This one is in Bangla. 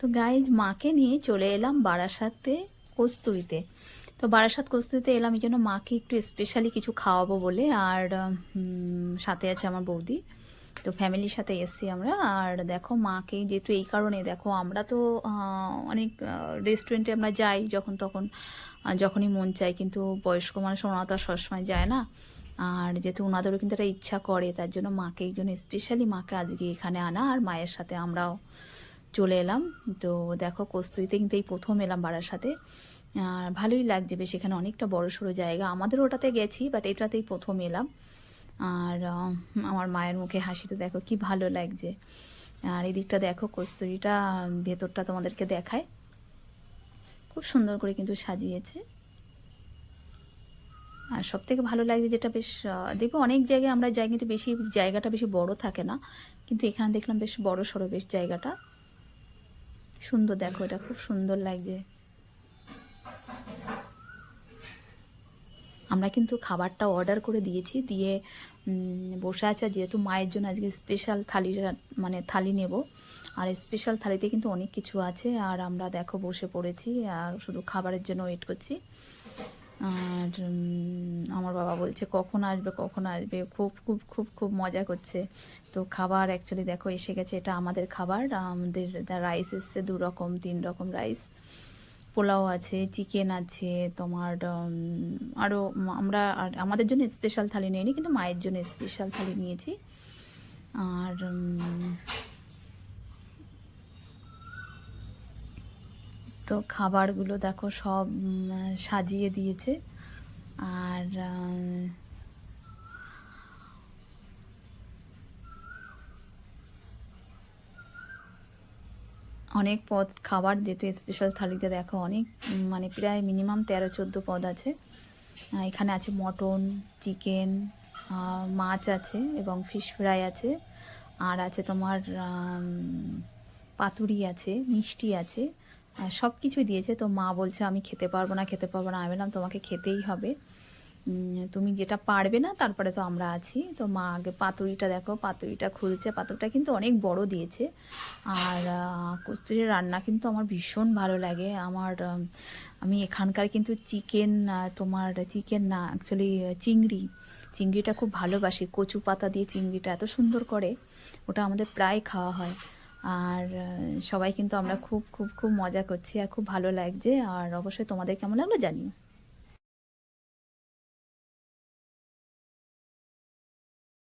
তো গাইজ মাকে নিয়ে চলে এলাম বারাসাতে কস্তুরিতে। তো বারাসাত কস্তুরিতে এলাম, এই জন্য মাকে একটু স্পেশালি কিছু খাওয়াবো বলে, আর সাথে আছে আমার বৌদি। তো ফ্যামিলির সাথে এসছি আমরা, আর দেখো মাকে যেহেতু এই কারণে, দেখো আমরা তো অনেক রেস্টুরেন্টে আমরা যাই যখন তখন যখনই মন চাই কিন্তু বয়স্ক মানুষ, ওনারা তো সবসময় যায় না। আর যেহেতু ওনাদেরও কিন্তু একটা ইচ্ছা করে, তার জন্য মাকে, এই জন্য স্পেশালি মাকে আজকে এখানে আনা আর মায়ের সাথে আমরাও চলে এলাম। তো দেখো, কস্তুরিতে কিন্তু এই প্রথম এলাম বাড়ার সাথে। আর ভালোই লাগছে বেশ, এখানে অনেকটা বড় সড়ো জায়গা। আমাদের ওটাতে গেছি বাট এটাতেই প্রথম এলাম। আর আমার মায়ের মুখে হাসিটা দেখো, কি ভালো লাগছে। আর এই দিকটা দেখো, কস্তুরিটা ভেতরটা তোমাদেরকে দেখায়। খুব সুন্দর করে কিন্তু সাজিয়েছে। আর সব থেকে ভালো লাগে যেটা বেশ দেখব অনেক জায়গায় আমরা যাই, কিন্তু বেশি জায়গাটা বেশি বড় থাকে না। কিন্তু এখানে দেখলাম বেশ বড় সড়ো বেশ জায়গাটা। সুন্দর দেখো, এটা খুব সুন্দর লাগছে। আমরা কিন্তু খাবারটা অর্ডার করে দিয়েছি, দিয়ে বসে আছে। যেহেতু মায়ের জন্য আজকে স্পেশাল থালিটা মানে থালি নেব, আর স্পেশাল থালিতে কিন্তু অনেক কিছু আছে। আর আমরা দেখো বসে পড়েছি, আর শুধু খাবারের জন্য ওয়েট করছি। আর আমার বাবা বলছে, কখন আসবে কখন আসবে? খুব খুব খুব খুব মজা করছে। তো খাবার অ্যাকচুয়ালি দেখো, এসে গেছে, এটা আমাদের খাবার, আমাদের রাইস এসছে দু রকম, তিন রকম রাইস পোলাও আছে চিকেন আছে, তোমার আরও আমরা আমাদের জন্য স্পেশাল থালি নিইনি, কিন্তু মায়ের জন্য স্পেশাল থালি নিয়েছি। আর তো খাবারগুলো দেখো সব সাজিয়ে দিয়েছে। আর অনেক পদ খাবার যেহেতু স্পেশাল থালিতে দেখো অনেক মানে প্রায় মিনিমাম তেরো, চোদ্দ পদ আছে। এখানে আছে মটন চিকেন মাছ আছে এবং ফিশ ফ্রাই আছে। আর আছে তোমার পাতুরি আছে, মিষ্টি আছে। সব কিছুই দিয়েছে। তো মা বলছে, আমি খেতে পারব না, খেতে পারব না। আমি বললাম, তোমাকে খেতেই হবে। তুমি যেটা পারবে না, তারপরে তো আমরা আছি। তো মা আগে পাতুরিটা দেখো, পাতুরিটা খুলছে। পাতুরিটা কিন্তু অনেক বড় দিয়েছে। আর কচুরির রান্না কিন্তু আমার ভীষণ ভালো লাগে। আমার আমি এখানকার কিন্তু চিকেন তোমার চিকেন না অ্যাকচুয়ালি চিংড়ি। চিংড়িটা খুব ভালোবাসি। কচু পাতা দিয়ে চিংড়িটা এত সুন্দর করে, ওটা আমাদের প্রায় খাওয়া হয়। আর সবাই কিন্তু আমরা খুব খুব খুব মজা করছি আর খুব ভালো লাগছে। আর অবশ্যই তোমাদের কেমন লাগল জানিও।